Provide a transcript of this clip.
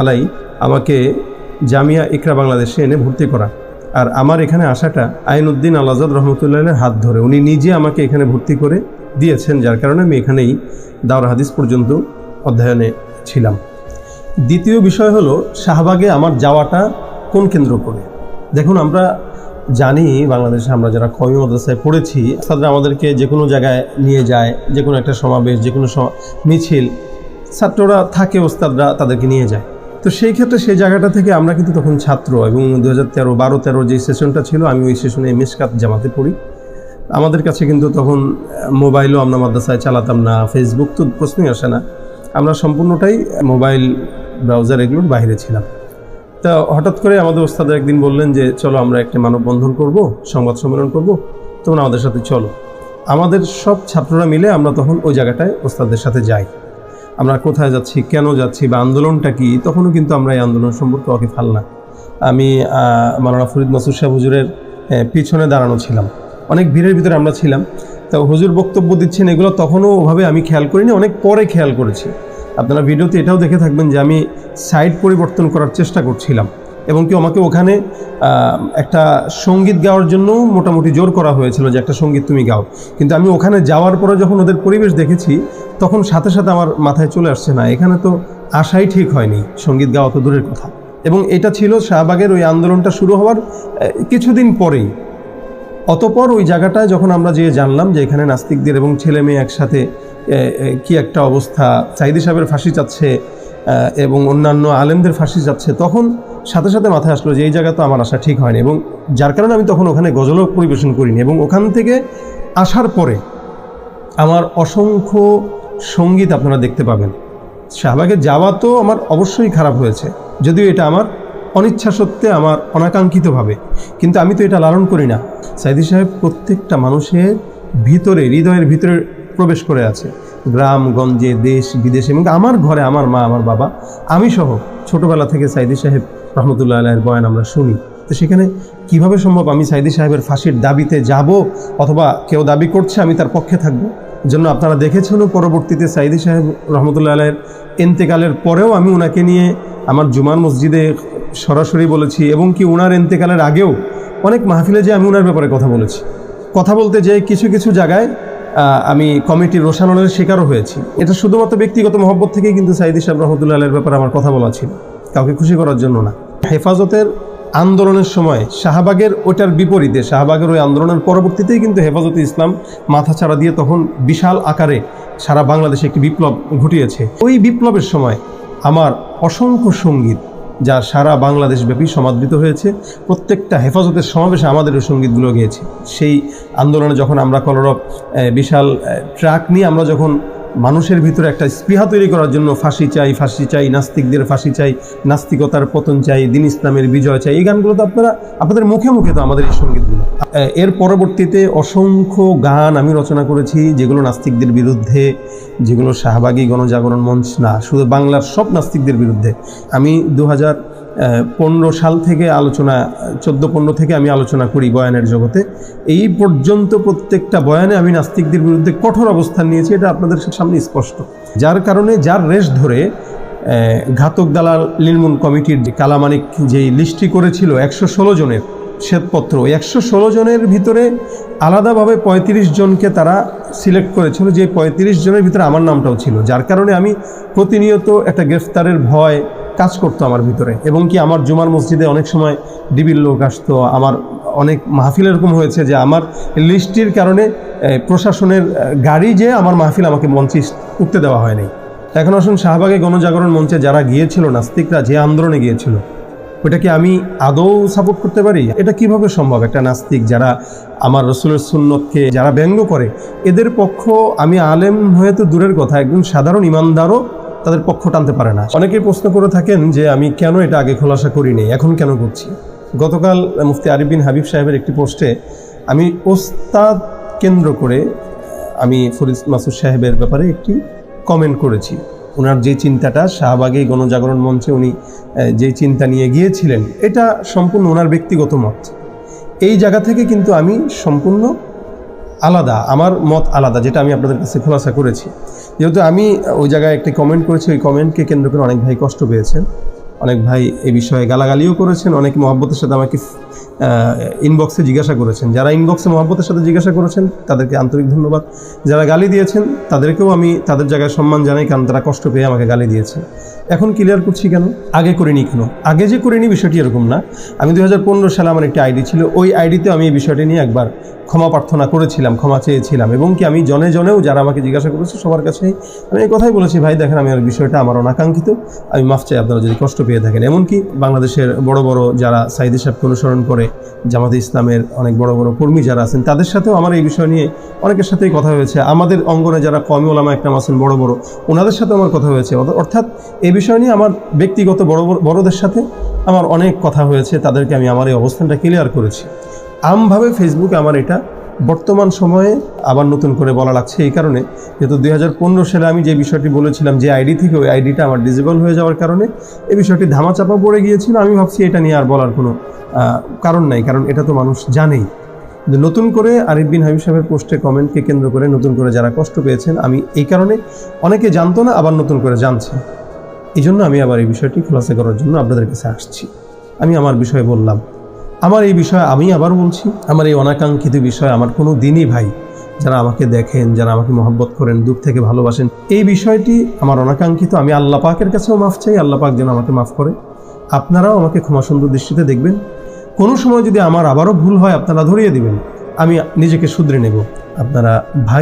আলাই, আমাকে জামিয়া ইকরা বাংলাদেশে এনে ভর্তি করা। আর আমার এখানে আসাটা আইনউদ্দিন আলাজাদ রহমতুল্লাহের হাত ধরে। উনি নিজে আমাকে এখানে ভর্তি করে দিয়েছেন, যার কারণে আমি এখানেই দাওরা হাদিস পর্যন্ত অধ্যয়নে ছিলাম। দ্বিতীয় বিষয় হলো, শাহবাগে আমার যাওয়াটা কোন কেন্দ্র করে? দেখুন, আমরা জানি, বাংলাদেশে আমরা যারা কমি মাদ্রাসায় পড়েছি তাদের আমাদেরকে যে কোনো জায়গায় নিয়ে যায় যে কোনো একটা সমাবেশ যে কোনো মিছিল ছাত্ররা থাকে, ওস্তাদরা তাদেরকে নিয়ে যায়। তো সেই ক্ষেত্রে সেই জায়গাটা থেকে আমরা কিন্তু তখন ছাত্র এবং দু হাজার তেরো, বারো তেরো যে সেশনটা ছিল, আমি ওই সেশনে মিসকাত জামাতে পড়ি। আমাদের কাছে কিন্তু তখন মোবাইলও আমরা মাদ্রাসায় চালাতাম না, ফেসবুক তো প্রশ্নই আসে না। আমরা সম্পূর্ণটাই মোবাইল ব্রাউজার এগুলোর বাইরে ছিলাম। তা হঠাৎ করে আমাদের ওস্তাদ একদিন বললেন যে, চলো আমরা একটা মানববন্ধন করব, সংবাদ সম্মেলন করব তোমরা আমাদের সাথে চলো। আমাদের সব ছাত্ররা মিলে আমরা তখন ওই জায়গাটায় ওস্তাদের সাথে যাই। আমরা কোথায় যাচ্ছি কেন যাচ্ছি বা আন্দোলনটা কি তখনও কিন্তু আমরা এই আন্দোলন সম্পর্কে ওকে ফাল না। আমি আহ, মাওলানা ফরিদ মাসুদ শাহ হুজুরের পিছনে দাঁড়ানো ছিলাম। অনেক ভিড়ের ভিতরে আমরা ছিলাম। তো হুজুর বক্তব্য দিচ্ছেন এগুলো তখনও ওভাবে আমি খেয়াল করিনি অনেক পরে খেয়াল করেছি। আপনারা ভিডিওতে এটাও দেখে থাকবেন যে আমি সাইড পরিবর্তন করার চেষ্টা করছিলাম এবং কি আমাকে ওখানে একটা সংগীত গাওয়ার জন্য মোটামুটি জোর করা হয়েছিল যে একটা সংগীত তুমি গাও। কিন্তু আমি ওখানে যাওয়ার পরে যখন ওদের পরিবেশ দেখেছি তখন সাথে সাথে আমার মাথায় চলে আসছে, না, এখানে তো আশাই ঠিক হয়নি, সংগীত গাওয়া তো দূরের কথা। এবং এটা ছিল শাহবাগের ওই আন্দোলনটা শুরু হওয়ার কিছুদিন পরেই। অতপর ওই জায়গাটায় যখন আমরা যেয়ে জানলাম যে এখানে নাস্তিকদের এবং ছেলে মেয়ে একসাথে কি একটা অবস্থা, সাইদি সাহেবের ফাঁসি চাচ্ছে এবং অন্যান্য আলেমদের ফাঁসি যাচ্ছে তখন সাথে সাথে মাথায় আসলো যে এই জায়গা তো আমার আসা ঠিক হয়নি এবং যার কারণে আমি তখন ওখানে গজলও পরিবেশন করিনি এবং ওখান থেকে আসার পরে আমার অসংখ্য সংগীত আপনারা দেখতে পাবেন। শাহবাগে যাওয়া তো আমার অবশ্যই খারাপ হয়েছে, যদিও এটা আমার অনিচ্ছা সত্ত্বে আমার অনাকাঙ্ক্ষিতভাবে। কিন্তু আমি তো এটা লালন করি না। সাইদি সাহেব প্রত্যেকটা মানুষের ভিতরে, হৃদয়ের ভিতরে প্রবেশ করে আছে। গ্রাম, গঞ্জে, দেশ, বিদেশে, এবং আমার ঘরে আমার মা, আমার বাবা, আমি সহ ছোটবেলা থেকে সাইদি সাহেব রহমতুল্লাহ আল্লাহের বয়ান আমরা শুনি। তো সেখানে কীভাবে সম্ভব আমি সাইদি সাহেবের ফাঁসির দাবিতে যাব, অথবা কেউ দাবি করছে আমি তার পক্ষে থাকব? জন্য আপনারা দেখেছেনও পরবর্তীতে সাইদি সাহেব রহমতুল্লাহ আলাইয়ের এন্তেকালের পরেও আমি ওনাকে নিয়ে আমার জুমান মসজিদে সরাসরি বলেছি এবং কি ওনার এন্তেকালের আগেও অনেক মাহফিলে যে আমি ওনার ব্যাপারে কথা বলেছি। কথা বলতে যে কিছু কিছু জায়গায় আমি কমিটির রোশানলের শিকারও হয়েছি। এটা শুধুমাত্র ব্যক্তিগত মহব্বত থেকেই কিন্তু সাইদি সাহেব রহমতুল্লাহ আলের ব্যাপারে আমার কথা বলা ছিল। কাউকে খুশি করার জন্য না। হেফাজতের আন্দোলনের সময় শাহবাগের ওটার বিপরীতে, শাহবাগের ওই আন্দোলনের পরবর্তীতেই কিন্তু হেফাজতে ইসলাম মাথাছাড়া দিয়ে তখন বিশাল আকারে সারা বাংলাদেশে একটি বিপ্লব ঘটিয়েছে। ওই বিপ্লবের সময় আমার অসংখ্য সংগীত যা সারা বাংলাদেশব্যাপী সমাদৃত হয়েছে, প্রত্যেকটা হেফাজতের সমাবেশে আমাদের ওই সঙ্গীতগুলো গিয়েছে। সেই আন্দোলনে যখন আমরা কলরব বিশাল ট্রাক নিয়ে আমরা যখন মানুষের ভিতরে একটা স্পৃহা তৈরি করার জন্য ফাঁসি চাই ফাঁসি চাই, নাস্তিকদের ফাঁসি চাই, নাস্তিকতার পতন চাই, দিন ইসলামের বিজয় চাই, এই গানগুলো তো আপনারা, আপনাদের মুখে মুখে তো আমাদের এই সঙ্গীতগুলো। এর পরবর্তীতে অসংখ্য গান আমি রচনা করেছি, যেগুলো নাস্তিকদের বিরুদ্ধে, যেগুলো শাহবাগী গণজাগরণ মঞ্চ, না, শুধু বাংলার সব নাস্তিকদের বিরুদ্ধে। আমি দু হাজার পনেরো সাল থেকে আলোচনা, চোদ্দ পনেরো থেকে আমি আলোচনা করি বয়ানের জগতে। এই পর্যন্ত প্রত্যেকটা বয়ানে আমি নাস্তিকদের বিরুদ্ধে কঠোর অবস্থান নিয়েছি, এটা আপনাদের সামনে স্পষ্ট। যার কারণে, যার রেশ ধরে ঘাতক দালাল লিলমুন কমিটির যে কালামানিক যেই লিস্টটি করেছিল, একশো ষোলো জনের শ্বেতপত্র একশো ষোলো জনের ভিতরে আলাদাভাবে পঁয়ত্রিশ জনকে তারা সিলেক্ট করেছিল, যে পঁয়ত্রিশ জনের ভিতরে আমার নামটাও ছিল। যার কারণে আমি প্রতিনিয়ত একটা গ্রেফতারের ভয় কাজ করতো আমার ভিতরে। এবং কি আমার জুমার মসজিদে অনেক সময় ডিবির লোক আসতো। আমার অনেক মাহফিল এরকম হয়েছে যে আমার লিস্টটির কারণে প্রশাসনের গাড়ি যে আমার মাহফিল আমাকে মঞ্চে উঠতে দেওয়া হয়নি। এখন আসুন শাহবাগে গণজাগরণ মঞ্চে যারা গিয়েছিল, নাস্তিকরা যে আন্দোলনে গিয়েছিল ওটাকে আমি আদৌ সাপোর্ট করতে পারি? এটা কীভাবে সম্ভব? একটা নাস্তিক যারা আমার রসুলের সুন্নতকে যারা ব্যঙ্গ করে, এদের পক্ষ আমি আলেম হয়ে তো দূরের কথা, একজন সাধারণ ইমানদারও তাদের পক্ষ টানতে পারে না। অনেকেই প্রশ্ন করে থাকেন যে আমি কেন এটা আগে খোলাসা করিনি, এখন কেন করছি? গতকাল মুফতি আরিফ বিন হাবিব সাহেবের একটি পোস্টে আমি ওস্তাদ কেন্দ্র করে আমি ফরিদ মাসুদ সাহেবের ব্যাপারে একটি কমেন্ট করেছি। ওনার যে চিন্তাটা শাহবাগে গণজাগরণ মঞ্চে উনি যে চিন্তা নিয়ে গিয়েছিলেন, এটা সম্পূর্ণ ওনার ব্যক্তিগত মত। এই জায়গা থেকে কিন্তু আমি সম্পূর্ণ আলাদা, আমার মত আলাদা, যেটা আমি আপনাদের কাছে খোলাসা করেছি। যেহেতু আমি ওই জায়গায় একটি কমেন্ট করেছি, ওই কমেন্টকে কেন্দ্র করে অনেক ভাই কষ্ট পেয়েছেন। অনেক ভাই এ বিষয়ে গালাগালিও করেছেন, অনেক মহব্বতের সাথে আমাকে ইনবক্সে জিজ্ঞাসা করেছেন। যারা ইনবক্সে মহব্বতের সাথে জিজ্ঞাসা করেছেন, তাদেরকে আন্তরিক ধন্যবাদ। যারা গালি দিয়েছেন, তাদেরকেও আমি তাদের জায়গায় সম্মান জানাই, কারণ তারা কষ্ট পেয়ে আমাকে গালি দিয়েছে। এখন ক্লিয়ার করছি কেন? আগে করিনি কেন? আগে যে করিনি বিষয়টি এরকম না। আমি দু হাজার পনেরো সালে আমার একটি আইডি ছিল, ওই আইডিতে আমি এই বিষয়টি নিয়ে একবার ক্ষমা প্রার্থনা করেছিলাম, ক্ষমা চেয়েছিলাম। এবং কি আমি জনে জনেও যারা আমাকে জিজ্ঞাসা করেছে, সবার কাছে আমি এই কথাই বলেছি, ভাই, দেখেন, আমি আর বিষয়টা আমার অনাকাঙ্ক্ষিত। আমি মাফ চাই, আপনারা যদি কষ্ট পেয়ে থাকেন। এমনকি বাংলাদেশের বড় বড় যারা সাইদি সাহেবকে অনুসরণ করে জামাতে ইসলামের অনেক বড় বড় কর্মী যারা আছেন, তাদের সাথেও আমার এই বিষয় নিয়ে অনেকের সাথেই কথা হয়েছে। আমাদের অঙ্গনে যারা কমি ওলামা একটা আছেন, বড় বড়, ওনাদের সাথে আমার কথা হয়েছে। অর্থাৎ এই বিষয় নিয়ে আমার ব্যক্তিগত বড় বড়দের সাথে আমার অনেক কথা হয়েছে, তাদেরকে আমি আমার এই অবস্থানটা ক্লিয়ার করেছি। আমভাবে ফেসবুকে আমার এটা বর্তমান সময়ে আবার নতুন করে বলা লাগছে এই কারণে, যেহেতু দু হাজার পনেরো সালে আমি যে বিষয়টি বলেছিলাম যে আইডি থেকে ওই আইডিটা আমার ডিজেবল হয়ে যাওয়ার কারণে, এই বিষয়টি ধামাচাপা পড়ে গিয়েছিল। আমি ভাবছি এটা নিয়ে আর বলার কোনো কারণ নাই, কারণ এটা তো মানুষ জানেই। নতুন করে আরিফ বিন হাবিব সাহেবের পোস্টে কমেন্টকে কেন্দ্র করে নতুন করে যারা কষ্ট পেয়েছেন, আমি এই কারণে অনেকে জানতো না, আবার নতুন করে জানছে। এই জন্য আমি আবার এই বিষয়টি খোলাসা করার জন্য আপনাদের কাছে আসছি। আমি আমার বিষয়ে বললাম আমার এই বিষয়ে আমি আবার বলছি, আমার এই অনাকাঙ্ক্ষিত বিষয় আমার কোনো দিনই ভাই যারা আমাকে দেখেন, যারা আমাকে মহব্বত করেন দূর থেকে ভালোবাসেন, এই বিষয়টি আমার অনাকাঙ্ক্ষিত। আমি আল্লাহ পাকের কাছেও মাফ চাই, আল্লাহ পাক যেন আমাকে মাফ করে। আপনারাও আমাকে ক্ষমা সুন্দর দৃষ্টিতে দেখবেন। কোনো সময় যদি আমার আবারও ভুল হয়, আপনারা ধরিয়ে দিবেন। আমি নিজেকে শুধরে নেব। আপনারা ভাই